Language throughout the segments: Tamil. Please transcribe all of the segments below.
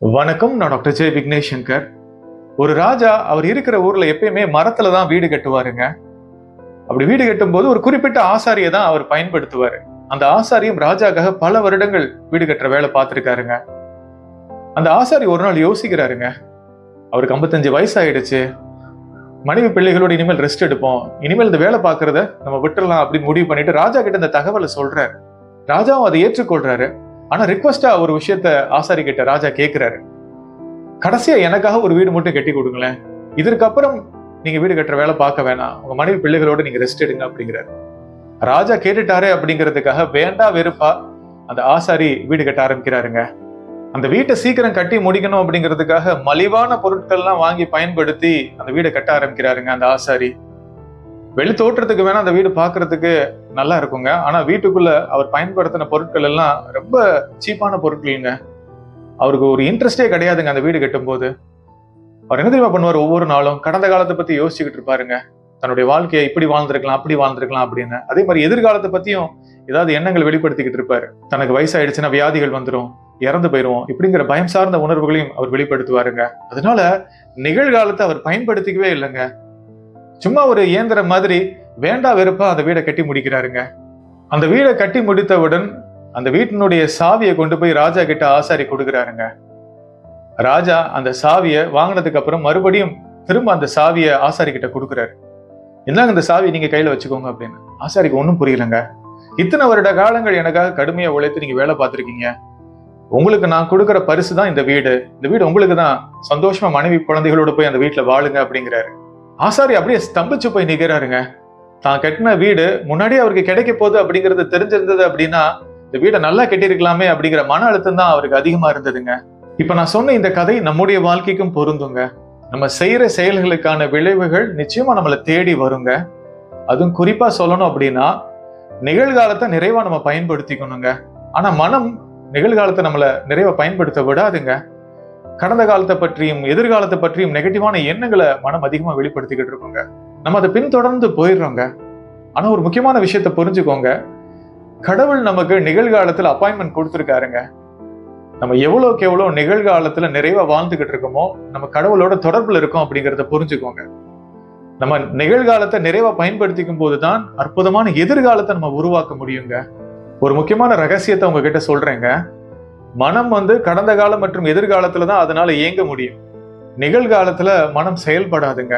வணக்கம் நான் டாக்டர் ஜெய் விக்னேஷ் சங்கர் ஒரு ராஜா அவர் இருக்கிற ஊர்ல எப்பயுமே மரத்துல தான் வீடு கட்டுவாருங்க. அப்படி வீடு கட்டும்போது ஒரு குறிப்பிட்ட ஆசாரியை தான் அவர் பயன்படுத்துவார். அந்த ஆசாரியும் ராஜாக்காக பல வருடங்கள் வீடு கட்டுற வேலை பார்த்துருக்காருங்க. அந்த ஆசாரி ஒரு நாள் யோசிக்கிறாருங்க. அவருக்கு ஐம்பத்தஞ்சு வயசாயிடுச்சு. மனைவி பிள்ளைகளோட இனிமேல் ரெஸ்ட் எடுப்போம். இனிமேல் இந்த வேலை பார்க்கறத நம்ம விட்டுறலாம் அப்படின்னு முடிவு பண்ணிட்டு ராஜா கிட்ட இந்த தகவலை சொல்றாரு. ராஜாவும் அதை ஏற்றுக்கொள்றாரு. ஆனா ரிக்வஸ்டா ஒரு விஷயத்த ஆசாரி கிட்ட ராஜா கேட்கிறாரு கடைசியா எனக்காக ஒரு வீடு மட்டும் கட்டி கொடுங்களேன். இதற்கப்புறம் நீங்க வீடு கட்டுற வேலை பார்க்க வேணாம். உங்க மனைவி பிள்ளைகளோட நீங்க ரெஸ்ட் எடுங்க அப்படிங்கிறாரு. ராஜா கேட்டுட்டாரே அப்படிங்கிறதுக்காக வேண்டா வெறுப்பா அந்த ஆசாரி வீடு கட்ட ஆரம்பிக்கிறாருங்க. அந்த வீட்டை சீக்கிரம் கட்டி முடிக்கணும் அப்படிங்கிறதுக்காக மலிவான பொருட்கள்லாம் வாங்கி பயன்படுத்தி அந்த வீடை கட்ட ஆரம்பிக்கிறாருங்க அந்த ஆசாரி. வெளி தோற்றத்துக்கு வேணா அந்த வீடு பார்க்கறதுக்கு நல்லா இருக்குங்க. ஆனா வீட்டுக்குள்ள அவர் பயன்படுத்தின பொருட்கள் எல்லாம் ரொம்ப சீப்பான பொருட்கள்ங்க. அவருக்கு ஒரு இன்ட்ரெஸ்டே கிடையாதுங்க அந்த வீடு கட்டும்போது. அவர் என்ன தெரியுமா பண்ணுவார் ஒவ்வொரு நாளும்? கடந்த காலத்தை பத்தி யோசிச்சுக்கிட்டு இருப்பாருங்க. தன்னுடைய வாழ்க்கையை இப்படி வாழ்ந்திருக்கலாம் அப்படி வாழ்ந்திருக்கலாம் அப்படின்னு. அதே மாதிரி எதிர்காலத்தை பத்தியும் ஏதாவது எண்ணங்கள் வெளிப்படுத்திக்கிட்டு இருப்பாரு. தனக்கு வயசாயிடுச்சுன்னா வியாதிகள் வந்துடும் இறந்து போயிடுவோம் இப்படிங்கிற பயம் சார்ந்த உணர்வுகளையும் அவர் வெளிப்படுத்துவாருங்க. அதனால நிகழ்காலத்தை அவர் பயன்படுத்திக்கவே இல்லைங்க. சும்மா ஒரு இயந்திரம் மாதிரி வேண்டா வெறுப்பா அந்த வீடை கட்டி முடிக்கிறாருங்க. அந்த வீடை கட்டி முடித்தவுடன் அந்த வீட்டினுடைய சாவியை கொண்டு போய் ராஜா கிட்ட ஆசாரி கொடுக்குறாருங்க. ராஜா அந்த சாவியை வாங்கினதுக்கு அப்புறம் மறுபடியும் திரும்ப அந்த சாவியை ஆசாரி கிட்ட கொடுக்குறாரு. என்னங்க இந்த சாவியை நீங்க கையில வச்சுக்கோங்க அப்படின்னு. ஆசாரிக்கு ஒன்றும் புரியலங்க. இத்தனை வருட காலங்கள் எனக்காக கடுமையா உழைத்து நீங்க வேலை பார்த்துருக்கீங்க. உங்களுக்கு நான் கொடுக்குற பரிசு தான் இந்த வீடு. இந்த வீடு உங்களுக்கு தான் சந்தோஷமா மனைவி குழந்தைகளோட போய் அந்த வீட்டில் வாழுங்க அப்படிங்கிறாரு. ஆசாரி அப்படியே ஸ்தம்பிச்சு போய் நிற்கிறாருங்க தான் கட்டின வீடு முன்னாடியே அவருக்கு கிடைக்க போகுது அப்படிங்கிறது தெரிஞ்சிருந்தது அப்படின்னா இந்த வீடை நல்லா கட்டியிருக்கலாமே அப்படிங்கிற மன அழுத்தம் தான் அவருக்கு அதிகமா இருந்ததுங்க. இப்ப நான் சொன்ன இந்த கதை நம்முடைய வாழ்க்கைக்கும் பொருந்துங்க. நம்ம செய்யற செயல்களுக்கான விளைவுகள் நிச்சயமா நம்மளை தேடி வருங்க. அதுவும் குறிப்பா சொல்லணும் அப்படின்னா நிகழ்காலத்தை நிறைவா நம்ம பயன்படுத்திக்கணுங்க. ஆனா மனம் நிகழ்காலத்தை நம்மளை நிறைவா பயன்படுத்த விடாதுங்க. கடந்த காலத்தை பற்றியும் எதிர்காலத்தை பற்றியும் நெகட்டிவான எண்ணங்களை மனம் அதிகமாக வெளிப்படுத்திக்கிட்டு இருக்கோங்க. நம்ம அதை பின்தொடர்ந்து போயிடுறோங்க. ஆனால் ஒரு முக்கியமான விஷயத்த புரிஞ்சுக்கோங்க. கடவுள் நமக்கு நிகழ்காலத்தில் அப்பாயின்மெண்ட் கொடுத்துருக்காருங்க. நம்ம எவ்வளோக்கு எவ்வளோ நிகழ்காலத்தில் நிறைவாக வாழ்ந்துக்கிட்டு இருக்கோமோ நம்ம கடவுளோட தொடர்பில் இருக்கோம் அப்படிங்கிறத புரிஞ்சுக்கோங்க. நம்ம நிகழ்காலத்தை நிறைவாக பயன்படுத்திக்கும் போது தான் அற்புதமான எதிர்காலத்தை நம்ம உருவாக்க முடியுங்க. ஒரு முக்கியமான ரகசியத்தை உங்ககிட்ட சொல்கிறேங்க மனம் வந்து கடந்த காலம் மற்றும் எதிர்காலத்துல தான் அதனால இயங்க முடியும். நிகழ்காலத்துல மனம் செயல்படாதுங்க.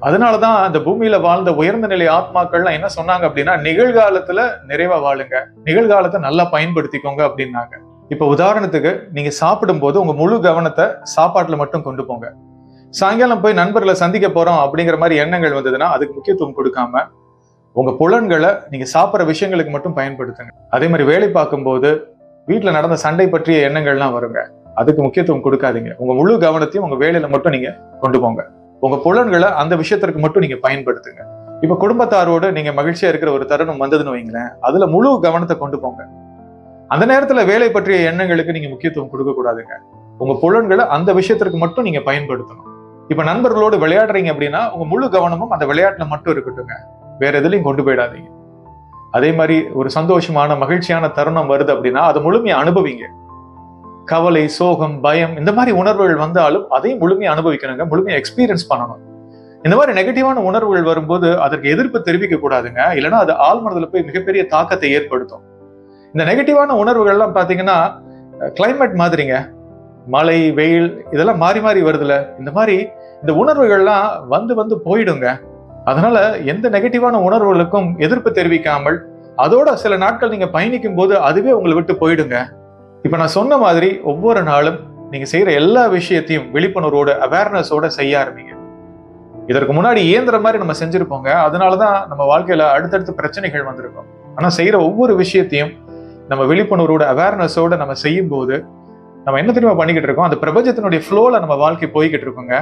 அதனாலதான் அந்த பூமியில வாழ்ந்த உயர்ந்த நிலை ஆத்மாக்கள்லாம் என்ன சொன்னாங்க அப்படின்னா நிகழ்காலத்துல நிறைவா வாழுங்க. நிகழ்காலத்தை நல்லா பயன்படுத்திக்கோங்க அப்படின்னாங்க. இப்ப உதாரணத்துக்கு நீங்க சாப்பிடும் போது உங்க முழு கவனத்தை சாப்பாட்டுல மட்டும் கொண்டு போங்க. சாயங்காலம் போய் நண்பர்களை சந்திக்க போறோம் அப்படிங்கிற மாதிரி எண்ணங்கள் வந்ததுன்னா அதுக்கு முக்கியத்துவம் கொடுக்காம உங்க புலன்களை நீங்க சாப்பிட்ற விஷயங்களுக்கு மட்டும் பயன்படுத்துங்க. அதே மாதிரி வேலை பார்க்கும்போது வீட்டுல நடந்த சண்டை பற்றிய எண்ணங்கள்லாம் வருங்க. அதுக்கு முக்கியத்துவம் கொடுக்காதீங்க. உங்க முழு கவனத்தையும் உங்க வேலையில மட்டும் நீங்க கொண்டு போங்க. உங்க புலன்களை அந்த விஷயத்திற்கு மட்டும் நீங்க பயன்படுத்துங்க. இப்ப குடும்பத்தாரோடு நீங்க மகிழ்ச்சியா இருக்கிற ஒரு தருணம் வந்ததுன்னு வைங்களேன் அதுல முழு கவனத்தை கொண்டு போங்க. அந்த நேரத்துல வேலை பற்றிய எண்ணங்களுக்கு நீங்க முக்கியத்துவம் கொடுக்க கூடாதுங்க. உங்க புலன்களை அந்த விஷயத்திற்கு மட்டும் நீங்க பயன்படுத்தணும். இப்ப நண்பர்களோடு விளையாடுறீங்க அப்படின்னா உங்க முழு கவனமும் அந்த விளையாட்டுல மட்டும் இருக்கட்டுங்க. வேற எதுலையும் கொண்டு போயிடாதீங்க. அதே மாதிரி ஒரு சந்தோஷமான மகிழ்ச்சியான தருணம் வருது அப்படின்னா அதை முழுமையாக அனுபவிங்க. கவலை சோகம் பயம் இந்த மாதிரி உணர்வுகள் வந்தாலும் அதையும் முழுமையாக அனுபவிக்கணுங்க முழுமையாக எக்ஸ்பீரியன்ஸ் பண்ணணும். இந்த மாதிரி நெகட்டிவான உணர்வுகள் வரும்போது அதற்கு எதிர்ப்பு தெரிவிக்க கூடாதுங்க. இல்லைன்னா அது ஆழ்மனதில் போய் மிகப்பெரிய தாக்கத்தை ஏற்படுத்தும். இந்த நெகட்டிவான உணர்வுகள்லாம் பார்த்தீங்கன்னா கிளைமேட் மாதிரிங்க. மழை வெயில் இதெல்லாம் மாறி மாறி வருதுல. இந்த மாதிரி இந்த உணர்வுகள்லாம் வந்து வந்து போயிடுங்க. அதனால எந்த நெகட்டிவான உணர்வுகளுக்கும் எதிர்ப்பு தெரிவிக்காமல் அதோட சில நாட்கள் நீங்க பயணிக்கும் போது அதுவே உங்களை விட்டு போயிடுங்க. இப்ப நான் சொன்ன மாதிரி ஒவ்வொரு நாளும் நீங்க செய்யற எல்லா விஷயத்தையும் விழிப்புணர்வோட அவேர்னஸோட செய்ய ஆரம்பிங்க. இதற்கு முன்னாடி இயந்திர மாதிரி நம்ம செஞ்சிருப்போங்க. அதனாலதான் நம்ம வாழ்க்கையில அடுத்தடுத்து பிரச்சனைகள் வந்திருக்கும். ஆனா செய்யற ஒவ்வொரு விஷயத்தையும் நம்ம விழிப்புணர்வோட அவேர்னஸோட நம்ம செய்யும் போது நம்ம என்ன தெரியுமா பண்ணிக்கிட்டு இருக்கோம்? அந்த பிரபஞ்சத்தினுடைய ஃப்ளோல நம்ம வாழ்க்கை போய்கிட்டு இருக்கோங்க.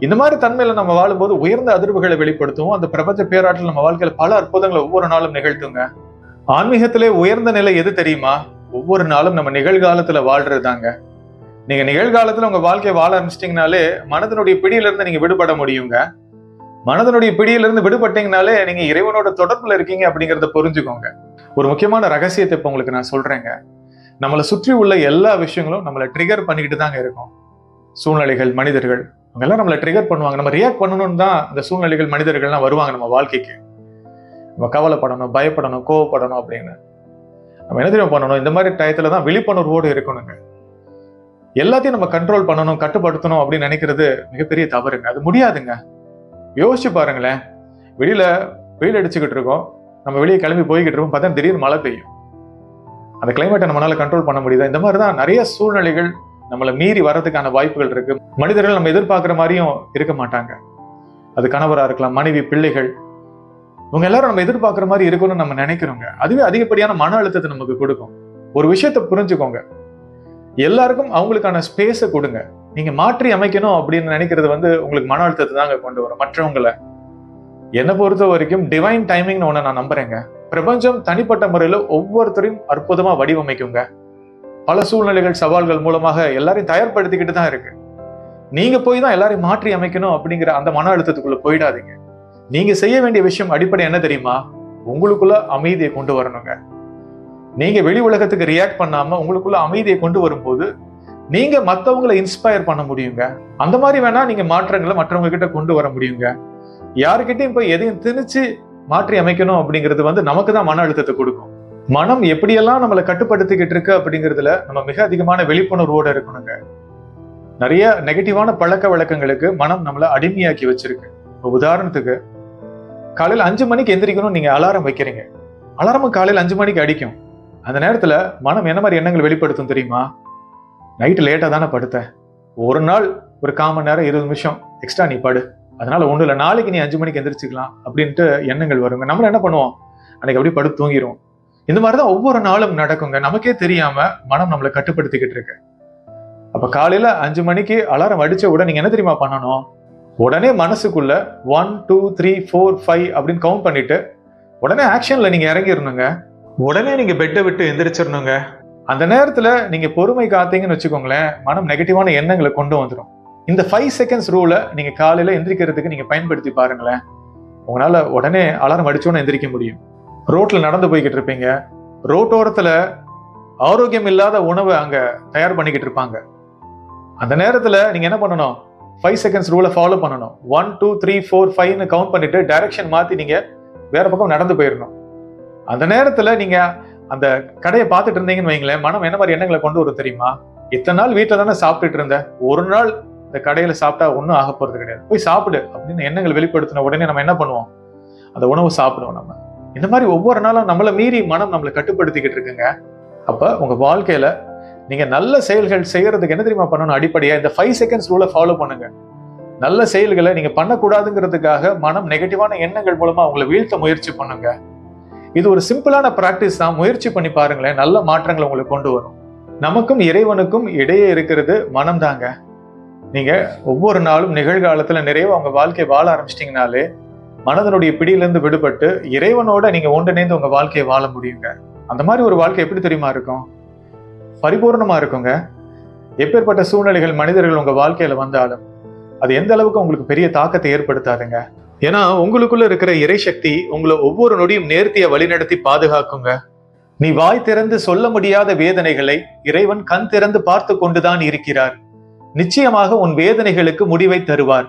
இந்த மாதிரி தன்மையில நம்ம வாழும்போது உயர்ந்த அதிர்வுகளை வெளிப்படுத்துவோம். அந்த பிரபஞ்ச பேராற்றல் நம்ம வாழ்க்கையில பல அற்புதங்களை ஒவ்வொரு நாளும் நிகழ்த்துங்க. ஆன்மீகத்திலே உயர்ந்த நிலை எது தெரியுமா? ஒவ்வொரு நாளும் நம்ம நிகழ்காலத்துல வாழ்றது தாங்க நீங்க நிகழ்காலத்துல உங்க வாழ்க்கையை வாழ ஆரம்பிச்சிட்டீங்கனாலே மனதனுடைய பிடியிலிருந்து நீங்க விடுபட முடியுங்க. மனதனுடைய பிடியிலிருந்து விடுபட்டீங்கனாலே நீங்க இறைவனோட தொடர்புல இருக்கீங்க அப்படிங்கறத புரிஞ்சுக்கோங்க. ஒரு முக்கியமான ரகசியத்தை இப்ப உங்களுக்கு நான் சொல்றேங்க. நம்மளை சுற்றி உள்ள எல்லா விஷயங்களும் நம்மளை ட்ரிகர் பண்ணிக்கிட்டு தாங்க இருக்கும். சூழ்நிலைகள் மனிதர்கள் அவங்கெல்லாம் நம்மளை ட்ரிகர் பண்ணுவாங்க. நம்ம ரியாக்ட் பண்ணணும்னு தான் அந்த சூழ்நிலைகள் மனிதர்கள்லாம் வருவாங்க நம்ம வாழ்க்கைக்கு. நம்ம கவலைப்படணும் பயப்படணும் கோவப்படணும் அப்படின்னு. நம்ம என்ன தெரியும் பண்ணணும்? இந்த மாதிரி டயத்துல தான் விழிப்புணர்வோடு இருக்கணுங்க. எல்லாத்தையும் நம்ம கண்ட்ரோல் பண்ணணும் கட்டுப்படுத்தணும் அப்படின்னு நினைக்கிறது மிகப்பெரிய தவறுங்க. அது முடியாதுங்க. யோசிச்சு பாருங்களேன். வெளியில வெயில் அடிச்சுக்கிட்டு இருக்கோம். நம்ம வெளியே கிளம்பி போய்கிட்டு இருக்கோம். பார்த்தா திடீர்னு மழை பெய்யும். அந்த கிளைமேட்டை நம்மளால கண்ட்ரோல் பண்ண முடியுதா? இந்த மாதிரி தான் நிறைய சூழ்நிலைகள் நம்மளை மீறி வர்றதுக்கான வாய்ப்புகள் இருக்கு. மனிதர்கள் நம்ம எதிர்பார்க்குற மாதிரியும் இருக்க மாட்டாங்க. அது கணவராக இருக்கலாம் மனைவி பிள்ளைகள். இவங்க எல்லாரும் நம்ம எதிர்பார்க்குற மாதிரி இருக்கணும்னு நம்ம நினைக்கிறோங்க. அதுவே அதிகப்படியான மன அழுத்தத்தை நமக்கு கொடுக்கும். ஒரு விஷயத்தை புரிஞ்சுக்கோங்க. எல்லாருக்கும் அவங்களுக்கான ஸ்பேஸை கொடுங்க. நீங்க மாற்றி அமைக்கணும் அப்படின்னு நினைக்கிறது வந்து உங்களுக்கு மன அழுத்தத்தை தாங்க கொண்டு வரும். மற்றவங்களை. என்னை பொறுத்த வரைக்கும் டிவைன் டைமிங்னு ஒன்று நான் நம்புறேங்க. பிரபஞ்சம் தனிப்பட்ட முறையில் ஒவ்வொருத்தரையும் அற்புதமாக வடிவமைக்குங்க. பல சூழ்நிலைகள் சவால்கள் மூலமாக எல்லாரையும் தயார்படுத்திக்கிட்டு தான் இருக்கு. நீங்க போய் தான் எல்லாரையும் மாற்றி அமைக்கணும் அப்படிங்கிற அந்த மன அழுத்தத்துக்குள்ள போயிடாதீங்க. நீங்க செய்ய வேண்டிய விஷயம் அடிப்படை என்ன தெரியுமா? உங்களுக்குள்ள அமைதியை கொண்டு வரணுங்க. நீங்க வெளி உலகத்துக்கு ரியாக்ட் பண்ணாம உங்களுக்குள்ள அமைதியை கொண்டு வரும்போது நீங்க மத்தவங்களை இன்ஸ்பயர் பண்ண முடியுங்க. அந்த மாதிரி வேணா நீங்க மாற்றங்களை மற்றவங்க கிட்ட கொண்டு வர முடியுங்க. யாருக்கிட்டையும் போய் எதையும் திணிச்சு மாற்றி அமைக்கணும் அப்படிங்கிறது வந்து நமக்கு தான் மன அழுத்தத்தை கொடுக்கும். மனம் எப்படியெல்லாம் நம்மளை கட்டுப்படுத்திக்கிட்டு இருக்கு அப்படிங்கிறதுல நம்ம மிக அதிகமான விழிப்புணர்வோடு இருக்கணுங்க. நிறைய நெகட்டிவான பழக்க வழக்கங்களுக்கு மனம் நம்மளை அடிமையாக்கி வச்சிருக்கு. இப்போ உதாரணத்துக்கு காலையில் அஞ்சு மணிக்கு எந்திரிக்கணும் நீங்கள் அலாரம் வைக்கிறீங்க. அலாரம் காலையில் அஞ்சு மணிக்கு அடிக்கும். அந்த நேரத்தில் மனம் என்ன மாதிரி எண்ணங்கள் வெளிப்படுத்தும் தெரியுமா? நைட்டு லேட்டாக தானே படுத்த. ஒரு நாள் ஒரு கால் மணி நேரம் இருபது நிமிஷம் எக்ஸ்ட்ரா நீ படு. அதனால ஒன்றும் இல்லை நாளைக்கு நீ அஞ்சு மணிக்கு எந்திரிச்சிக்கலாம் அப்படின்ட்டு எண்ணங்கள் வருங்க. நம்ம என்ன பண்ணுவோம்? அன்னைக்கு அப்படியே படுத்து தூங்கிடுவோம் இந்த மாதிரிதான் ஒவ்வொரு நாளும் நடக்குங்க. நமக்கே தெரியாம மனம் நம்மளை கட்டுப்படுத்திக்கிட்டு இருக்கு. அப்ப காலையில அஞ்சு மணிக்கு அலாரம் அடிச்ச உடனே நீங்க என்ன தெரியுமா பண்ணணும்? உடனே மனசுக்குள்ள one two three four five அப்படின்னு கவுண்ட் பண்ணிட்டு உடனே ஆக்ஷன்ல நீங்க இறங்கிடணுங்க. உடனே நீங்க பெட்டை விட்டு எந்திரிச்சிடணுங்க. அந்த நேரத்துல நீங்க பொறுமை காத்தீங்கன்னு வச்சுக்கோங்களேன் மனம் நெகட்டிவான எண்ணங்களை கொண்டு வந்துடும் இந்த ஃபைவ் செகண்ட்ஸ் ரூலை நீங்க காலையில எந்திரிக்கிறதுக்கு நீங்க பயன்படுத்தி பாருங்களேன். உங்களால உடனே அலாரம் அடிச்சோன்னு எந்திரிக்க முடியும். ரோட்டில் நடந்து போய்கிட்டு இருப்பீங்க. ரோட்டோரத்தில் ஆரோக்கியம் இல்லாத உணவை அங்கே தயார் பண்ணிக்கிட்டு இருப்பாங்க. அந்த நேரத்தில் நீங்கள் என்ன பண்ணணும்? ஃபைவ் செகண்ட்ஸ் ரூலை ஃபாலோ பண்ணணும். ஒன் டூ த்ரீ ஃபோர் ஃபைவ்னு கவுண்ட் பண்ணிட்டு டைரக்ஷன் மாற்றி நீங்கள் வேற பக்கம் நடந்து போயிடணும். அந்த நேரத்தில் நீங்கள் அந்த கடையை பார்த்துட்டு இருந்தீங்கன்னு வைங்களேன் மனம் என்ன மாதிரி எண்ணங்களை கொண்டு வரும் தெரியுமா? இத்தனை நாள் வீட்டில் தானே சாப்பிட்டுட்டு இருந்தேன் ஒரு நாள் இந்த கடையில் சாப்பிட்டா ஒன்றும் ஆக போகிறது கிடையாது. போய் சாப்பிடு அப்படின்னு எண்ணங்கள் வெளிப்படுத்தின உடனே நம்ம என்ன பண்ணுவோம்? அந்த உணவு சாப்பிடுவோம் நம்ம. இந்த மாதிரி ஒவ்வொரு நாளும் நம்மளை மீறி மனம் நம்மளை கட்டுப்படுத்திக்கிட்டு இருக்குங்க. அப்போ உங்கள் வாழ்க்கையில் நீங்கள் நல்ல செயல்கள் செய்கிறதுக்கு என்ன தெரியுமா பண்ணணும்? அடிப்படையாக இந்த ஃபைவ் செகண்ட்ஸ் ரூலை ஃபாலோ பண்ணுங்க. நல்ல செயல்களை நீங்கள் பண்ணக்கூடாதுங்கிறதுக்காக மனம் நெகட்டிவான எண்ணங்கள் மூலமாக உங்களை வீழ்த்த முயற்சி பண்ணுங்க. இது ஒரு சிம்பிளான ப்ராக்டிஸ் தான். முயற்சி பண்ணி பாருங்களேன். நல்ல மாற்றங்களை உங்களுக்கு கொண்டு வரும். நமக்கும் இறைவனுக்கும் இடையே இருக்கிறது மனம் தாங்க நீங்கள் ஒவ்வொரு நாளும் நிகழ்காலத்தில் நிறைய உங்கள் வாழ்க்கையை வாழ ஆரம்பிச்சிட்டிங்கனாலே மனதனுடைய பிடியிலிருந்து விடுபட்டு இறைவனோட நீங்க ஒன்றிணைந்து உங்க வாழ்க்கையை வாழ முடியுங்க. அந்த மாதிரி ஒரு வாழ்க்கை எப்படி தெரியுமா இருக்கும்? பரிபூர்ணமா இருக்குங்க. எப்பேற்பட்ட சூழ்நிலைகள் மனிதர்கள் உங்க வாழ்க்கையில வந்தாலும் அது எந்த அளவுக்கு உங்களுக்கு பெரிய தாக்கத்தை ஏற்படுத்தாதுங்க. ஏன்னா உங்களுக்குள்ள இருக்கிற இறை சக்தி உங்களை ஒவ்வொரு நொடியும் நேர்த்திய வழிநடத்தி பாதுகாக்குங்க. நீ வாய் திறந்து சொல்ல முடியாத வேதனைகளை இறைவன் கண் திறந்து பார்த்து கொண்டுதான் இருக்கிறார். நிச்சயமாக உன் வேதனைகளுக்கு முடிவை தருவார்.